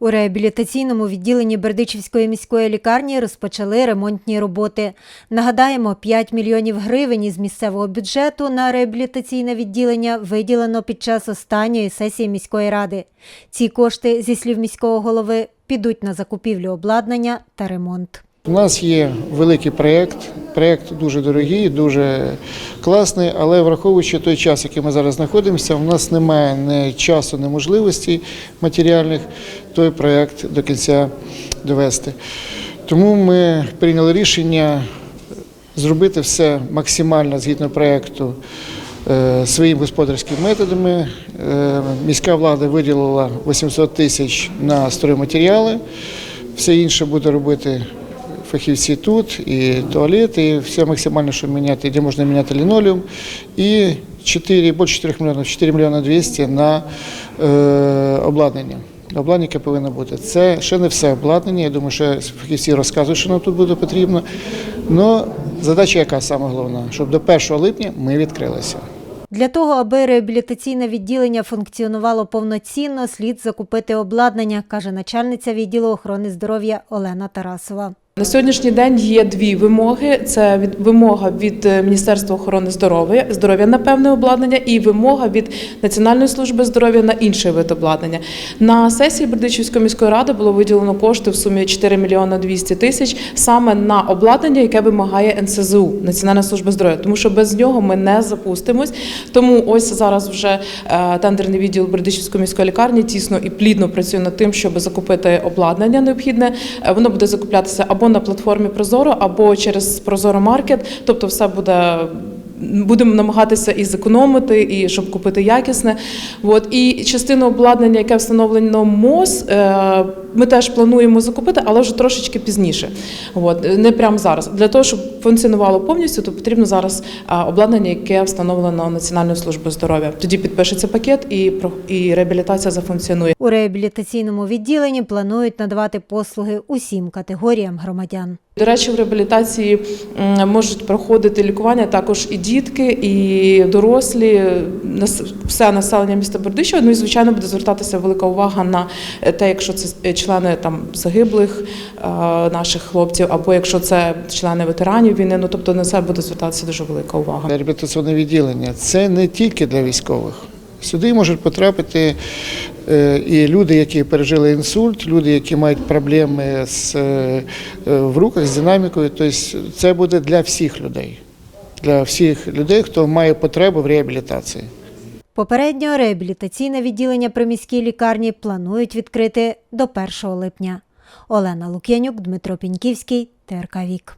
У реабілітаційному відділенні Бердичівської міської лікарні розпочали ремонтні роботи. Нагадаємо, 5 мільйонів гривень із місцевого бюджету на реабілітаційне відділення виділено під час останньої сесії міської ради. Ці кошти, зі слів міського голови, підуть на закупівлю обладнання та ремонт. У нас є великий проєкт. Проєкт дуже дорогий, дуже класний, але враховуючи той час, який ми зараз знаходимося, у нас немає ні часу, ні можливостей матеріальних той проєкт до кінця довести. Тому ми прийняли рішення зробити все максимально згідно проєкту е, своїми господарськими методами. Е, Міська влада виділила 800 тисяч на стройматеріали. Все інше буде робити фахівці тут, і туалет, і все максимально, що міняти, де можна міняти лінолеум. І 4, більше 4 мільйонів, 4 мільйони 200 на е, обладнання. Обладнання, яке повинно бути. Це ще не все обладнання. Я думаю, що фахівці розказують, що нам тут буде потрібно. Але задача яка саме головна? Щоб до 1 липня ми відкрилися. Для того, аби реабілітаційне відділення функціонувало повноцінно, слід закупити обладнання, каже начальниця відділу охорони здоров'я Олена Тарасова. На сьогоднішній день є дві вимоги: це вимога від е, Міністерства охорони здоров'я здоров'я на певне обладнання, і вимога від Національної служби здоров'я на інший вид обладнання. На сесії Бердичівської міської ради було виділено кошти в сумі 4 мільйони 200 тисяч саме на обладнання, яке вимагає НСЗУ Національна служба здоров'я, тому що без нього ми не запустимось. Тому ось зараз вже е, тендерний відділ Бердичівської міської лікарні тісно і плідно працює над тим, щоб закупити обладнання необхідне. Е, Воно буде закуплятися або на платформі Прозоро, або через Прозоро Маркет. Тобто, все буде. Будемо намагатися і зекономити, і щоб купити якісне. От і частину обладнання, яке встановлено МОЗ, е, ми теж плануємо закупити, але вже трошечки пізніше. От не прямо зараз. Для того, щоб функціонувало повністю, то потрібно зараз е, обладнання, яке встановлено Національною службою здоров'я. Тоді підпишеться пакет, і і реабілітація зафункціонує. У реабілітаційному відділенні планують надавати послуги усім категоріям громадян. До речі, в реабілітації можуть проходити лікування також і дітки, і дорослі, все населення міста Бердичева. Ну і звичайно буде звертатися велика увага на те, якщо це члени там загиблих е, наших хлопців, або якщо це члени ветеранів війни. Ну тобто на це буде звертатися дуже велика увага. Реабілітаційне відділення це не тільки для військових. Сюди можуть потрапити е, і люди, які пережили інсульт, люди, які мають проблеми з, е, е, в руках з динамікою. Тобто це буде для всіх людей, для всіх людей, хто має потребу в реабілітації. Попередньо реабілітаційне відділення при міській лікарні планують відкрити до 1 липня. Олена Лук'янюк, Дмитро Піньківський, ТРК Вік.